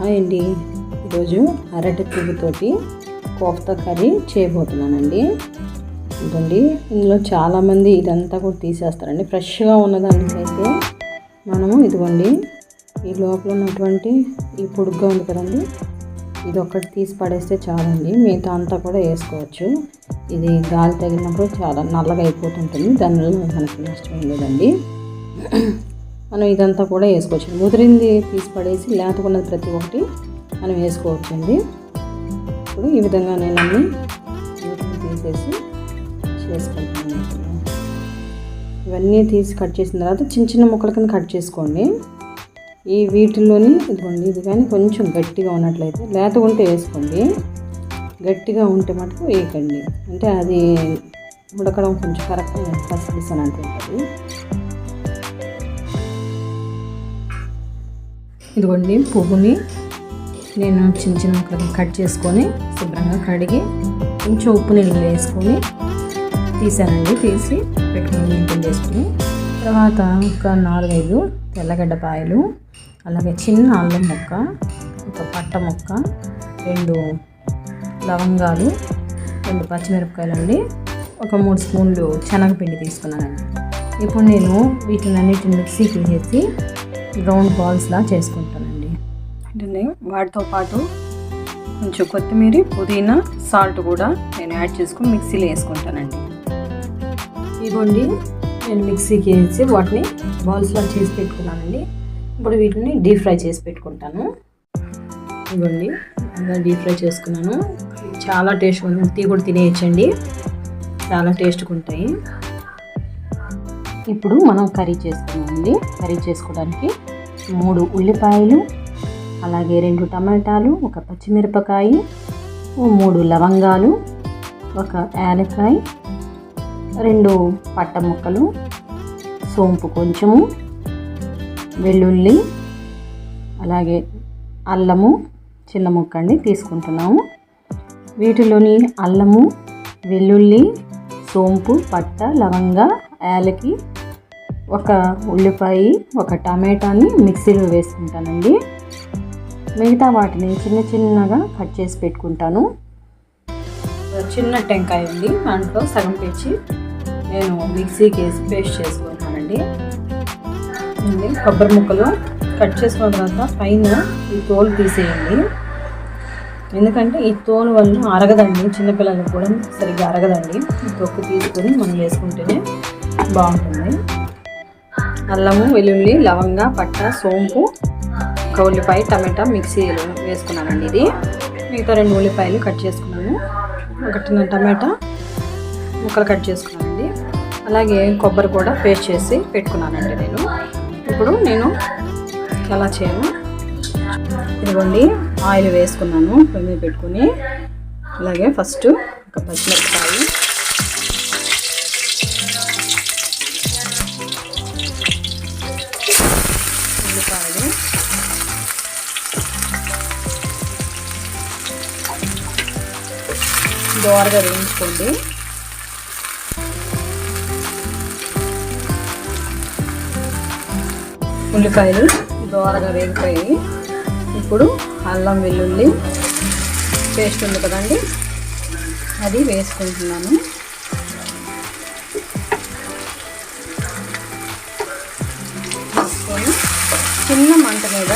Hi అండి. ఈరోజు అరటి పువ్వుతోటి కోఫ్తా కర్రీ చేయబోతున్నానండి. ఇదండి ఇందులో చాలామంది ఇదంతా కూడా తీసేస్తారండి. ఫ్రెష్గా ఉన్నదానికైతే మనము ఇదిగోండి ఈ లోపల ఉన్నటువంటి ఈ పొడుగ్గా ఉంది కదండి ఇది ఒక్కటి తీసి పడేస్తే చాలండి. మిగతా అంతా కూడా వేసుకోవచ్చు. ఇది గాలి తగిలినప్పుడు చాలా నల్లగా అయిపోతుంటుంది. దానివల్ల మనకి నష్టం లేదండి. మనం ఇదంతా కూడా వేసుకోవచ్చు. ముదిరింది తీసి పడేసి లేతకున్నది ప్రతి ఒక్కటి మనం వేసుకోవచ్చండి ఇప్పుడు ఈ విధంగా నేను అన్ని తీసేసి చేసుకుంటాను. ఇవన్నీ తీసి కట్ చేసిన తర్వాత చిన్న చిన్న ముక్కల కింద కట్ చేసుకోండి. ఈ వీటిల్లోని ఇదిగోండి ఇది కానీ కొంచెం గట్టిగా ఉన్నట్లయితే లేత ఉంటే వేసుకోండి. గట్టిగా ఉంటే మటుకు వేయకండి. అంటే అది ఉడకడం కొంచెం కరెక్ట్గా డిసన్ ఉంటుంది. ఇదిగోండి పువ్వుని నేను చిన్న చిన్న ముక్కలు కట్ చేసుకొని శుభ్రంగా కడిగి కొంచెం ఉప్పు నీళ్ళు వేసుకొని తీసానండి తీసి పెట్టుకుని మెయింటైన్ చేసుకుని తర్వాత ఒక నాలుగైదు తెల్లగడ్డ పాయలు అలాగే చిన్న అల్లం ముక్క ఒక పట్ట ముక్క రెండు లవంగాలు రెండు పచ్చిమిరపకాయలు అండి ఒక మూడు స్పూన్లు శనగపిండి తీసుకున్నానండి. ఇప్పుడు నేను వీటిని అన్నిటిని మిక్సీకి వేసి రౌండ్ బాల్స్లా చేసుకుంటానండి. అంటే వాటితో పాటు కొంచెం కొత్తిమీర పుదీనా సాల్ట్ కూడా నేను యాడ్ చేసుకుని మిక్సీలో వేసుకుంటానండి. ఇవ్వండి నేను మిక్సీకి వేసి వాటిని బాల్స్లా చేసి పెట్టుకున్నానండి. ఇప్పుడు వీటిని డీప్ ఫ్రై చేసి పెట్టుకుంటాను. ఇవ్వండి డీప్ ఫ్రై చేసుకున్నాను. చాలా టేస్ట్ ఉంటుంది టీ కూడా తినేయచ్చండి. చాలా టేస్ట్గా ఉంటాయి. ఇప్పుడు మనం కర్రీ చేసుకున్నామండి. కర్రీ చేసుకోవడానికి మూడు ఉల్లిపాయలు అలాగే రెండు టమాటాలు ఒక పచ్చిమిరపకాయ మూడు లవంగాలు ఒక యాలకాయ రెండు పట్ట ముక్కలు సోంపు కొంచెము వెల్లుల్లి అలాగే అల్లము చిన్న ముక్క అండి తీసుకుంటున్నాము. వీటిలోని అల్లము వెల్లుల్లి సోంపు పట్ట లవంగ యాలకి ఒక ఉల్లిపాయ ఒక టమాటాని మిక్సీలో వేసుకుంటానండి. మిగతా వాటిని చిన్న చిన్నగా కట్ చేసి పెట్టుకుంటాను. చిన్న టెంకాయ ఉంది దాంట్లో సగం పెంచి నేను మిక్సీకి వేసి పేస్ట్ చేసుకుంటానండి. కొబ్బరి ముక్కలు కట్ చేసుకున్న తర్వాత పైన ఈ తోలు తీసేయండి. ఎందుకంటే ఈ తోలు వల్ల అరగదండి చిన్నపిల్లలకు కూడా సరిగ్గా అరగదండి. ఈ తొక్కు తీసుకొని మనం వేసుకుంటేనే బాగుంటుంది. అల్లము వెల్లుల్లి లవంగ పట్ట సోంపు ఒక ఉల్లిపాయ టమాటా మిక్సీలో వేసుకున్నానండి ఇది. మిగతా రెండు ఉల్లిపాయలు కట్ చేసుకున్నాను. ఒకటి టమాటా ముక్కలు కట్ చేసుకున్నానండి. అలాగే కొబ్బరి కూడా పేస్ట్ చేసి పెట్టుకున్నానండి నేను. ఇప్పుడు నేను ఎలా చేయను ఇదిగోండి ఆయిల్ వేసుకున్నాను పొయ్యి పెట్టుకుని. అలాగే ఫస్ట్ ఒక పచ్చిమిరపకాయ ఉల్లిపాయలు దోరగా వేయించుకోండి. ఉల్లిపాయలు దోరగా వేగిపోయి ఇప్పుడు అల్లం వెల్లుల్లి పేస్ట్ ఉంది కదండి అది వేసుకుంటున్నాను. చిన్న మంట మీద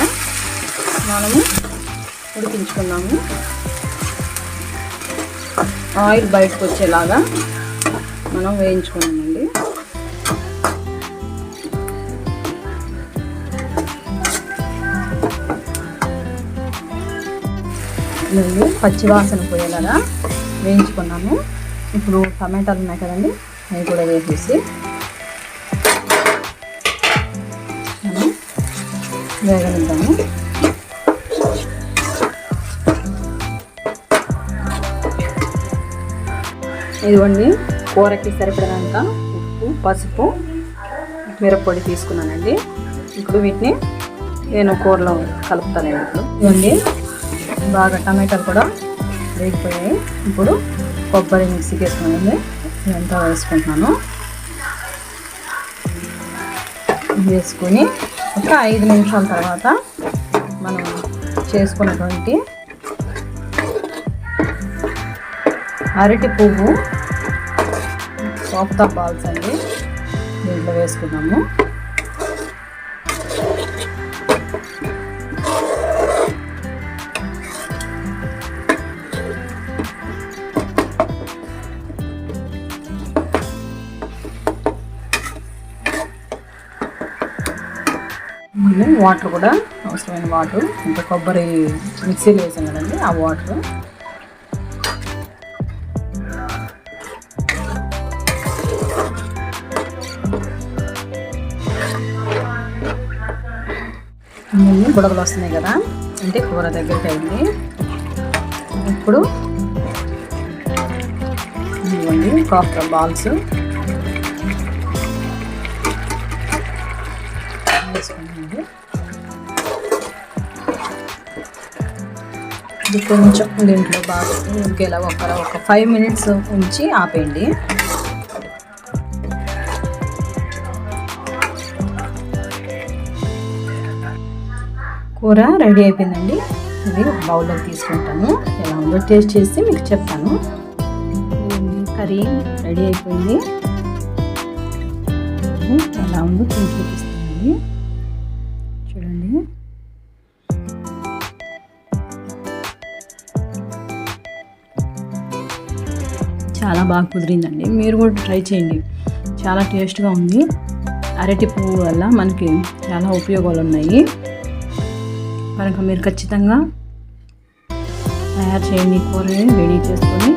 మనము ఉడికించుకున్నాము ఆయిల్ బయటకు వచ్చేలాగా మనం వేయించుకున్నామండి మళ్ళీ పచ్చివాసన పోయేలాగా వేయించుకున్నాము. ఇప్పుడు టమాటాలు ఉన్నాయి కదండి అవి కూడా వేసేసి వేగనిద్దాము. ఇదిగోండి కూరకి సరిపడినంత ఉప్పు పసుపు మిరప్పొడి తీసుకున్నానండి. ఇప్పుడు వీటిని నేను కూరలో కలుపుతానండి ఇప్పుడు. ఇవ్వండి బాగా టమాటాలు కూడా వేగిపోయాయి. ఇప్పుడు కొబ్బరి మిక్సీకి వేసుకున్నానండి. ఇదంతా వేసుకుంటున్నాను. వేసుకొని ఇంకా ఐదు నిమిషాల తర్వాత మనం చేసుకున్నటువంటి అరటి పువ్వు కోఫ్తా బాల్స్ అండి. దీంట్లో వేసుకున్నాము ముందు వాటర్ కూడా అవసరమైన వాటర్ ఇంకా కొబ్బరి మిక్సీలో వేసాం కదండి ఆ వాటర్. ముందు బుడగలు వస్తున్నాయి కదా అంటే కూర దగ్గరికి అయింది ఇప్పుడు ఇవ్వండి కాఫ్టర్ బాల్స్. వేసుకోండి ఇది కొంచెం దీంట్లో బాగా ఇంకేలా ఒక ఒక ఫైవ్ మినిట్స్ ఉంచి ఆపేయండి. కూర రెడీ అయిపోయిందండి. ఇది బౌల్లో తీసుకుంటాను. ఎలా ఉందో టేస్ట్ చేసి మీకు చెప్తాను. కర్రీ రెడీ అయిపోయింది. ఎలా ఉందో చూపిస్తానండి చాలా బాగా కుదిరిందండి. మీరు కూడా ట్రై చేయండి. చాలా టేస్ట్గా ఉంది. అరటి పువ్వు వల్ల మనకి చాలా ఉపయోగాలు ఉన్నాయి కనుక మీరు ఖచ్చితంగా తయారు చేయండి కూరని రెడీ చేసుకొని.